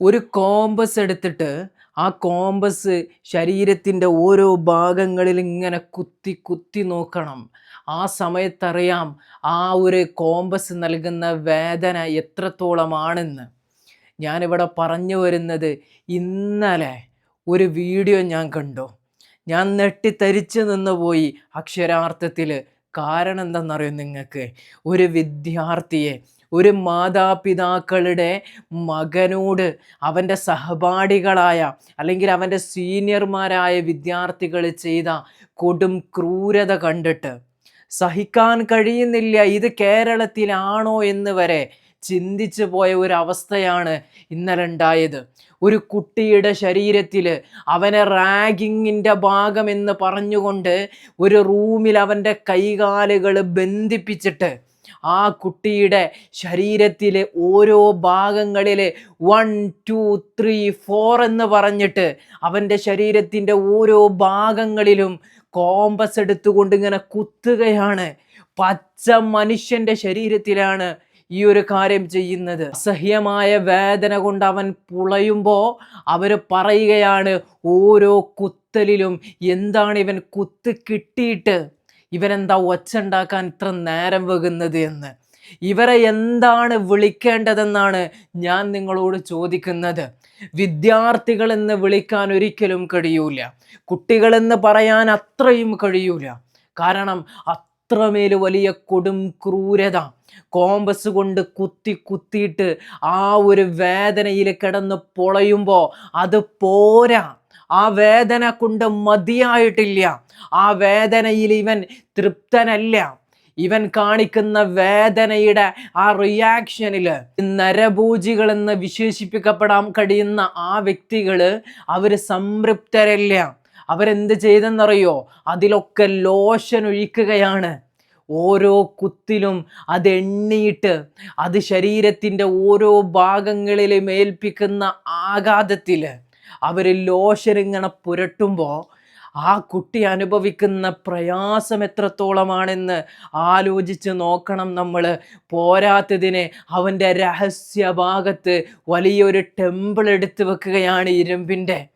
ഒരു കോമ്പസ് എടുത്തിട്ട് ആ കോമ്പസ് ശരീരത്തിന്റെ ഓരോ ഭാഗങ്ങളിൽ ഇങ്ങനെ കുത്തി കുത്തി നോക്കണം. ആ സമയത്തറിയാം ആ ഒരു കോമ്പസ് നൽകുന്ന വേദന എത്രത്തോളമാണെന്ന്. ഞാനിവിടെ പറഞ്ഞു വരുന്നത് ഇന്നലെ ഒരു വീഡിയോ ഞാൻ കണ്ടു. ഞാൻ നെട്ടിത്തരിച്ചു നിന്ന് പോയി അക്ഷരാർത്ഥത്തിൽ. കാരണം എന്താണെന്നറിയോ നിങ്ങൾക്ക്? ഒരു വിദ്യാർത്ഥിയെ ഒരു മാതാപിതാക്കളുടെ മകനോട് അവന്റെ സഹപാഠികളായ അല്ലെങ്കിൽ അവന്റെ സീനിയർമാരായ വിദ്യാർത്ഥികൾ ചെയ്ത കൊടും ക്രൂരത കണ്ടിട്ട് സഹിക്കാൻ കഴിയുന്നില്ല ഇത് കേരളത്തിലാണോ എന്ന് വരെ ചിന്തിച്ചു പോയ ഒരു അവസ്ഥയാണ് ഇന്നലെ ഉണ്ടായത്. ഒരു കുട്ടിയുടെ ശരീരത്തിൽ അവനെ റാഗിങ്ങിന്റെ ഭാഗമെന്ന് പറഞ്ഞുകൊണ്ട് ഒരു റൂമിൽ അവന്റെ കൈകാലുകൾ ബന്ധിപ്പിച്ചിട്ട് ആ കുട്ടിയുടെ ശരീരത്തിലെ ഓരോ ഭാഗങ്ങളിൽ വൺ ടു ത്രീ ഫോർ എന്ന് പറഞ്ഞിട്ട് അവന്റെ ശരീരത്തിന്റെ ഓരോ ഭാഗങ്ങളിലും കോമ്പസ് എടുത്തുകൊണ്ട് ഇങ്ങനെ കുത്തുകയാണ്. പച്ച മനുഷ്യന്റെ ശരീരത്തിലാണ് ഈ ഒരു കാര്യം ചെയ്യുന്നത്. അസഹ്യമായ വേദന കൊണ്ട് അവൻ പുളയുമ്പോൾ അവർ പറയുകയാണ് ഓരോ കുത്തലിലും എന്താണ് ഇവൻ കുത്ത് കിട്ടിയിട്ട്? ഇവനെന്താ ഒച്ച ഉണ്ടാക്കാൻ ഇത്ര നേരം വെകുന്നത് എന്ന്? ഇവരെ എന്താണ് വിളിക്കേണ്ടതെന്നാണ് ഞാൻ നിങ്ങളോട് ചോദിക്കുന്നത്. വിദ്യാർത്ഥികൾ എന്ന് വിളിക്കാൻ ഒരിക്കലും കഴിയൂല. കുട്ടികളെന്ന് പറയാൻ അത്രയും കഴിയൂല. കാരണം അത്രമേൽ വലിയ കൊടും ക്രൂരത. കോമ്പസ് കൊണ്ട് കുത്തി കുത്തിയിട്ട് ആ ഒരു വേദനയിൽ കിടന്ന് പൊളയുമ്പോൾ അത് പോരാ. ആ വേദന കൊണ്ട് മതിയായിട്ടില്ല. ആ വേദനയിൽ ഇവൻ തൃപ്തനല്ല. ഇവൻ കാണിക്കുന്ന വേദനയുടെ ആ റിയാക്ഷനിൽ നരഭൂജികൾ എന്ന് വിശേഷിപ്പിക്കപ്പെടാൻ കഴിയുന്ന ആ വ്യക്തികൾ അവർ സംതൃപ്തരല്ല. അവരെന്ത് ചെയ്തെന്നറിയോ? അതിലൊക്കെ ലോഷൻ ഒഴിക്കുകയാണ്. ഓരോ കുത്തിലും അത് എണ്ണിയിട്ട് അത് ശരീരത്തിന്റെ ഓരോ ഭാഗങ്ങളിലും ഏൽപ്പിക്കുന്ന ആഘാതത്തിൽ അവർ ലോശരിങ്ങനെ പുരട്ടുമ്പോൾ ആ കുട്ടി അനുഭവിക്കുന്ന പ്രയാസം എത്രത്തോളമാണെന്ന് ആലോചിച്ച് നോക്കണം നമ്മൾ. പോരാത്തതിന് അവന്റെ രഹസ്യഭാഗത്ത് വലിയൊരു ടെമ്പിൾ എടുത്തു വെക്കുകയാണ് ഇരുമ്പിന്റെ.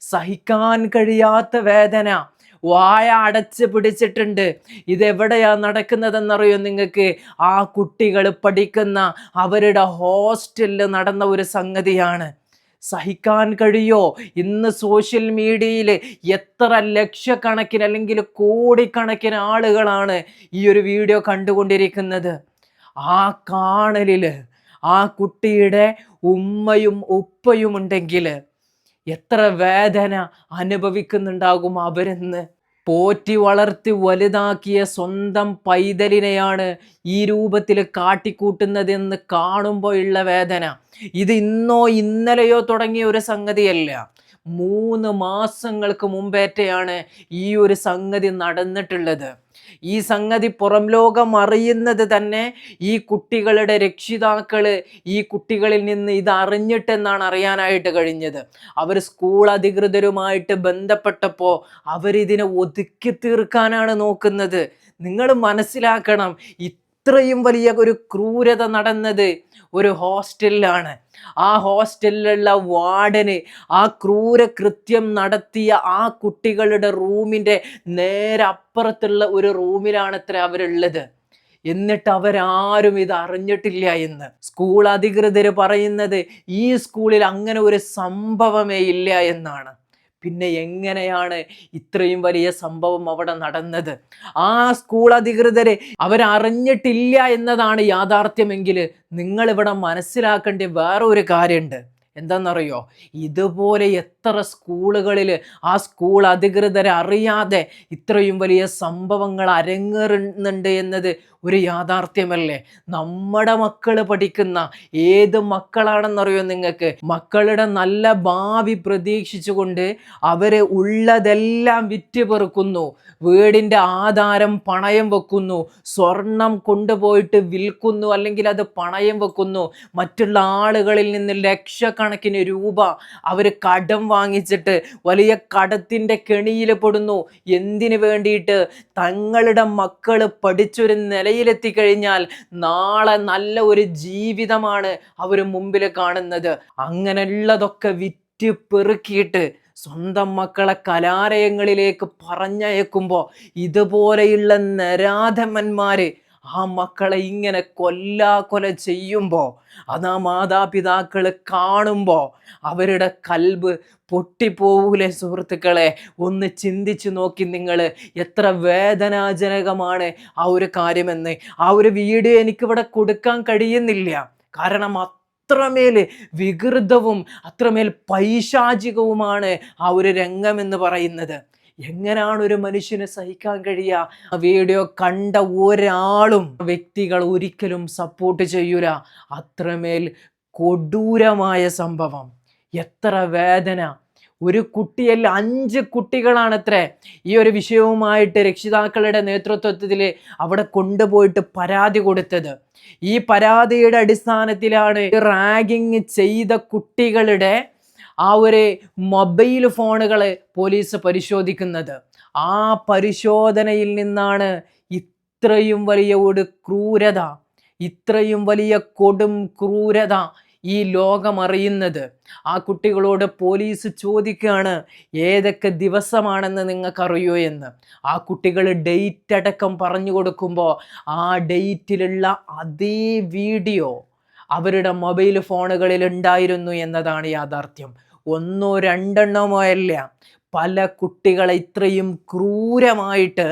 സഹിക്കാൻ കഴിയാത്ത വേദന. വായ അടച്ച് പിടിച്ചിട്ടുണ്ട്. ഇതെവിടെയാ നടക്കുന്നതെന്നറിയോ നിങ്ങൾക്ക്? ആ കുട്ടികൾ പഠിക്കുന്ന അവരുടെ ഹോസ്റ്റലിൽ നടന്ന ഒരു സംഗതിയാണ്. സഹിക്കാൻ കഴിയോ? ഇന്ന് സോഷ്യൽ മീഡിയയിൽ എത്ര ലക്ഷക്കണക്കിന് അല്ലെങ്കിൽ കോടിക്കണക്കിന് ആളുകളാണ് ഈ ഒരു വീഡിയോ കണ്ടുകൊണ്ടിരിക്കുന്നത്. ആ കാണലിൽ ആ കുട്ടിയുടെ ഉമ്മയും ഉപ്പയും ഉണ്ടെങ്കിൽ എത്ര വേദന അനുഭവിക്കുന്നുണ്ടാകും അവരെന്ന്. പോറ്റി വളർത്തി വലുതാക്കിയ സ്വന്തം പൈതലിനെയാണ് ഈ രൂപത്തിൽ കാട്ടിക്കൂട്ടുന്നതെന്ന് കാണുമ്പോൾ ഉള്ള വേദന. ഇത് ഇന്നോ ഇന്നലെയോ തുടങ്ങിയ ഒരു സംഗതിയല്ല. മൂന്ന് മാസങ്ങൾക്ക് മുമ്പേറ്റയാണ് ഈ ഒരു സംഗതി നടന്നിട്ടുള്ളത്. ഈ സംഗതി പുറം ലോകം അറിയുന്നത് തന്നെ ഈ കുട്ടികളുടെ രക്ഷിതാക്കൾ ഈ കുട്ടികളിൽ നിന്ന് ഇത് അറിഞ്ഞിട്ടെന്നാണ് അറിയാനായിട്ട് കഴിഞ്ഞത്. അവർ സ്കൂൾ അധികൃതരുമായിട്ട് ബന്ധപ്പെട്ടപ്പോൾ അവരിതിനെ ഒതുക്കി തീർക്കാനാണ് നോക്കുന്നത്. നിങ്ങൾ മനസ്സിലാക്കണം ഇത്രയും വലിയ ഒരു ക്രൂരത നടന്നത് ഒരു ഹോസ്റ്റലിലാണ്. ആ ഹോസ്റ്റലിലുള്ള വാർഡന് ആ ക്രൂര കൃത്യം നടത്തിയ ആ കുട്ടികളുടെ റൂമിന്റെ നേരെ അപ്പുറത്തുള്ള ഒരു റൂമിലാണ് അത്ര അവരുള്ളത്. എന്നിട്ട് അവരാരും ഇത് അറിഞ്ഞിട്ടില്ല എന്ന്. സ്കൂൾ അധികൃതർ പറയുന്നത് ഈ സ്കൂളിൽ അങ്ങനെ ഒരു സംഭവമേ ഇല്ല എന്നാണ്. പിന്നെ എങ്ങനെയാണ് ഇത്രയും വലിയ സംഭവം അവിടെ നടന്നത്? ആ സ്കൂൾ അധികൃതരെ അവരറിഞ്ഞിട്ടില്ല എന്നതാണ് യാഥാർത്ഥ്യമെങ്കിൽ നിങ്ങളിവിടെ മനസ്സിലാക്കേണ്ട വേറെ ഒരു കാര്യമുണ്ട്. എന്താണെന്നറിയോ? ഇതുപോലെ എത്ര സ്കൂളുകളിൽ ആ സ്കൂൾ അധികൃതരെ അറിയാതെ ഇത്രയും വലിയ സംഭവങ്ങൾ അരങ്ങേറുന്നുണ്ട് എന്നത് ഒരു യാഥാർത്ഥ്യമല്ലേ? നമ്മുടെ മക്കൾ പഠിക്കുന്ന ഏത് മക്കളാണെന്നറിയോ നിങ്ങൾക്ക്? മക്കളുടെ നല്ല ഭാവി പ്രതീക്ഷിച്ചുകൊണ്ട് അവരെ ഉള്ളതെല്ലാം വിറ്റ് പെറുക്കുന്നു വീടിന്റെ ആധാരം പണയം വെക്കുന്നു. സ്വർണം കൊണ്ടുപോയിട്ട് വിൽക്കുന്നു അല്ലെങ്കിൽ അത് പണയം വെക്കുന്നു. മറ്റുള്ള ആളുകളിൽ നിന്ന് ലക്ഷക്കണക്കിന് രൂപ അവർ കടം വാങ്ങിച്ചിട്ട് വലിയ കടത്തിന്റെ കെണിയിൽ പെടുന്നു. എന്തിനു വേണ്ടിയിട്ട്? തങ്ങളുടെ മക്കൾ പഠിച്ചൊരു നില കയ്യിലെത്തി കഴിഞ്ഞാൽ നാളെ നല്ല ഒരു ജീവിതമാണ് അവർ മുമ്പിൽ കാണുന്നത്. അങ്ങനെയുള്ളതൊക്കെ വിറ്റ് പെറുക്കിയിട്ട് സ്വന്തം മക്കളെ കലാലയങ്ങളിലേക്ക് പറഞ്ഞയക്കുമ്പോൾ ഇതുപോലെയുള്ള നരാധമന്മാര് ആ മക്കളെ ഇങ്ങനെ കൊല്ലാ കൊല ചെയ്യുമ്പോൾ അത് ആ മാതാപിതാക്കൾ കാണുമ്പോൾ അവരുടെ കൽബ് പൊട്ടിപ്പോവൂലേ സുഹൃത്തുക്കളെ? ഒന്ന് ചിന്തിച്ചു നോക്കി നിങ്ങൾ എത്ര വേദനാജനകമാണ് ആ ഒരു കാര്യമെന്ന്. ആ ഒരു വീഡിയോ എനിക്കിവിടെ കൊടുക്കാൻ കഴിയുന്നില്ല. കാരണം അത്രമേൽ വികൃതവും അത്രമേൽ പൈശാചികവുമാണ് ആ ഒരു രംഗം എന്ന് പറയുന്നത്. എങ്ങനെയാണ് ഒരു മനുഷ്യന് സഹിക്കാൻ കഴിയുക ആ വീഡിയോ കണ്ട ഒരാളും വ്യക്തികൾ ഒരിക്കലും സപ്പോർട്ട് ചെയ്യൂല. അത്രമേൽ കൊടൂരമായ സംഭവം. എത്ര വേദന. ഒരു കുട്ടിയല്ല അഞ്ച് കുട്ടികളാണത്രേ. ഈ ഒരു വിഷയവുമായിട്ട് രക്ഷിതാക്കളുടെ നേതൃത്വത്തിൽ അവിടെ കൊണ്ടുപോയിട്ട് പരാതി കൊടുത്തത്. ഈ പരാതിയുടെ അടിസ്ഥാനത്തിലാണ് റാഗിങ് ചെയ്ത കുട്ടികളുടെ ആ ഒരു മൊബൈൽ ഫോണുകൾ പോലീസ് പരിശോധിക്കുന്നത്. ആ പരിശോധനയിൽ നിന്നാണ് ഇത്രയും വലിയ ഒരു ക്രൂരത ഇത്രയും വലിയ കൊടും ക്രൂരത ഈ ലോകം അറിയുന്നത്. ആ കുട്ടികളോട് പോലീസ് ചോദിക്കുകയാണ് ഏതൊക്കെ ദിവസമാണെന്ന് നിങ്ങൾക്കറിയോ എന്ന്? ആ കുട്ടികൾ ഡേറ്റ് അടക്കം പറഞ്ഞു കൊടുക്കുമ്പോൾ ആ ഡേറ്റിലുള്ള അതേ വീഡിയോ അവരുടെ മൊബൈൽ ഫോണുകളിൽ ഉണ്ടായിരുന്നു എന്നതാണ് യാഥാർത്ഥ്യം. ഒന്നോ രണ്ടെണ്ണമോ അല്ല. പല കുട്ടികളെ ഇത്രയും ക്രൂരമായിട്ട്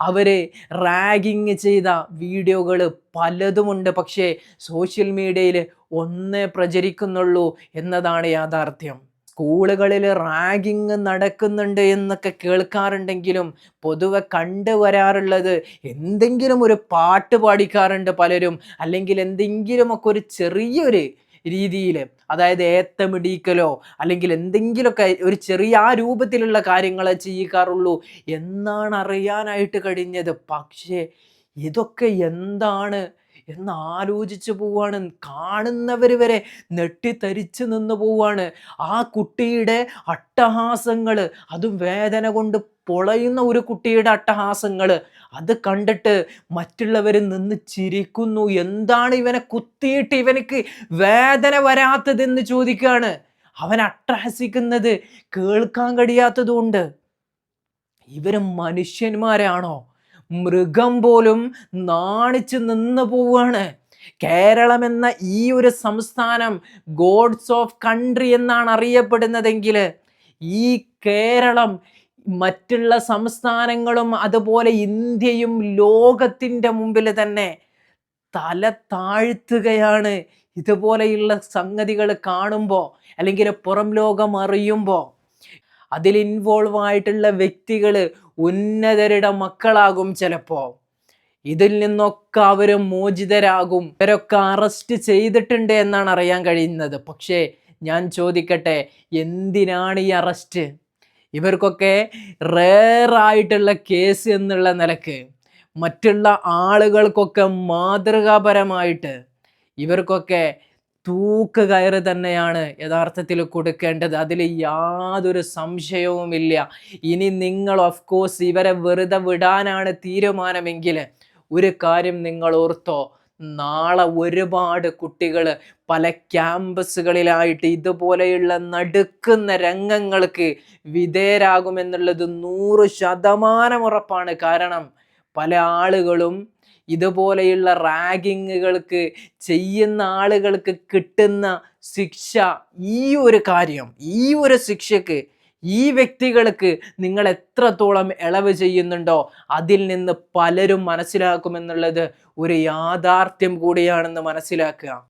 അവരെ റാഗിങ് ചെയ്ത വീഡിയോകൾ പലതുമുണ്ട്. പക്ഷേ സോഷ്യൽ മീഡിയയിൽ ഒന്നേ പ്രചരിക്കുന്നുള്ളൂ എന്നതാണ് യാഥാർത്ഥ്യം. സ്കൂളുകളിൽ റാഗിങ് നടക്കുന്നുണ്ട് എന്നൊക്കെ കേൾക്കാറുണ്ടെങ്കിലും പൊതുവെ കണ്ടുവരാറുള്ളത് എന്തെങ്കിലും ഒരു പാട്ട് പാടിക്കാറുണ്ട് പലരും അല്ലെങ്കിൽ എന്തെങ്കിലുമൊക്കെ ഒരു ചെറിയൊരു രീതിയിൽ അതായത് ഏത്തമിടിക്കലോ അല്ലെങ്കിൽ എന്തെങ്കിലുമൊക്കെ ഒരു ചെറിയ ആ രൂപത്തിലുള്ള കാര്യങ്ങളെ ചെയ്യിക്കാറുള്ളൂ എന്നാണ് അറിയാനായിട്ട് കഴിഞ്ഞത്. പക്ഷേ ഇതൊക്കെ എന്താണ് എന്ന് ആലോചിച്ച് പോവാണ്. കാണുന്നവർ വരെ നെട്ടിത്തരിച്ച് നിന്ന് പോവാണ്. ആ കുട്ടിയുടെ അട്ടഹാസങ്ങൾ അതും വേദന കൊണ്ട് പൊളയുന്ന ഒരു കുട്ടിയുടെ അട്ടഹാസങ്ങൾ അത് കണ്ടിട്ട് മറ്റുള്ളവർ നിന്ന് ചിരിക്കുന്നു. എന്താണ് ഇവനെ കുത്തിയിട്ട് ഇവനക്ക് വേദന വരാത്തതെന്ന് ചോദിക്കുകയാണ് അവൻ അട്ടഹസിക്കുന്നത് കേൾക്കാൻ കഴിയാത്തതുകൊണ്ട്. ഇവരും മനുഷ്യന്മാരാണോ? മൃഗം പോലും നാണിച്ചു നിന്ന് പോവുകയാണ് കേരളം എന്ന ഈ ഒരു സംസ്ഥാനം ഗോഡ്സ് ഓഫ് കൺട്രി എന്നാണ് അറിയപ്പെടുന്നതെങ്കിൽ ഈ കേരളം മറ്റുള്ള സംസ്ഥാനങ്ങളും അതുപോലെ ഇന്ത്യയും ലോകത്തിന്റെ മുമ്പിൽ തന്നെ തല താഴ്ത്തുകയാണ്. ഇതുപോലെയുള്ള സംഗതികൾ കാണുമ്പോൾ അല്ലെങ്കിൽ പുറം ലോകം അറിയുമ്പോൾ അതിൽ ഇൻവോൾവ് ആയിട്ടുള്ള വ്യക്തികൾ ഉന്നതരുടെ മക്കളാകും ചിലപ്പോൾ ഇതിൽ നിന്നൊക്കെ അവർ മോചിതരാകും. ഇവരൊക്കെ അറസ്റ്റ് ചെയ്തിട്ടുണ്ട് എന്നാണ് അറിയാൻ കഴിയുന്നത്. പക്ഷേ ഞാൻ ചോദിക്കട്ടെ എന്തിനാണ് ഈ അറസ്റ്റ് ഇവർക്കൊക്കെ റേറായിട്ടുള്ള കേസ് എന്നുള്ള നിലയ്ക്ക് മറ്റുള്ള ആളുകൾക്കൊക്കെ മാതൃകാപരമായിട്ട് ഇവർക്കൊക്കെ തൂക്ക് കയറ് തന്നെയാണ് യഥാർത്ഥത്തിൽ കൊടുക്കേണ്ടത്. അതിൽ യാതൊരു സംശയവുമില്ല. ഇനി നിങ്ങൾ ഓഫ് കോഴ്സ് ഇവരെ വെറുതെ വിടാനാണ് തീരുമാനമെങ്കിൽ ഒരു കാര്യം നിങ്ങൾ ഓർത്തോ. നാളെ ഒരുപാട് കുട്ടികൾ പല ക്യാമ്പസുകളിലായിട്ട് ഇതുപോലെയുള്ള നടുക്കുന്ന രംഗങ്ങൾക്ക് വിധേയരാകുമെന്നുള്ളത് നൂറ് ശതമാനം ഉറപ്പാണ്. കാരണം പല ആളുകളും ഇതുപോലെയുള്ള റാഗിങ്ങുകൾക്ക് ചെയ്യുന്ന ആളുകൾക്ക് കിട്ടുന്ന ശിക്ഷ ഈ ഒരു കാര്യം ഈ ഒരു ശിക്ഷക്ക് ഈ വ്യക്തികൾക്ക് നിങ്ങൾ എത്രത്തോളം ഇളവ് ചെയ്യുന്നുണ്ടോ അതിൽ നിന്ന് പലരും മനസ്സിലാക്കുമെന്നുള്ളത് ഒരു യാഥാർത്ഥ്യം കൂടിയാണെന്ന് മനസ്സിലാക്കുക.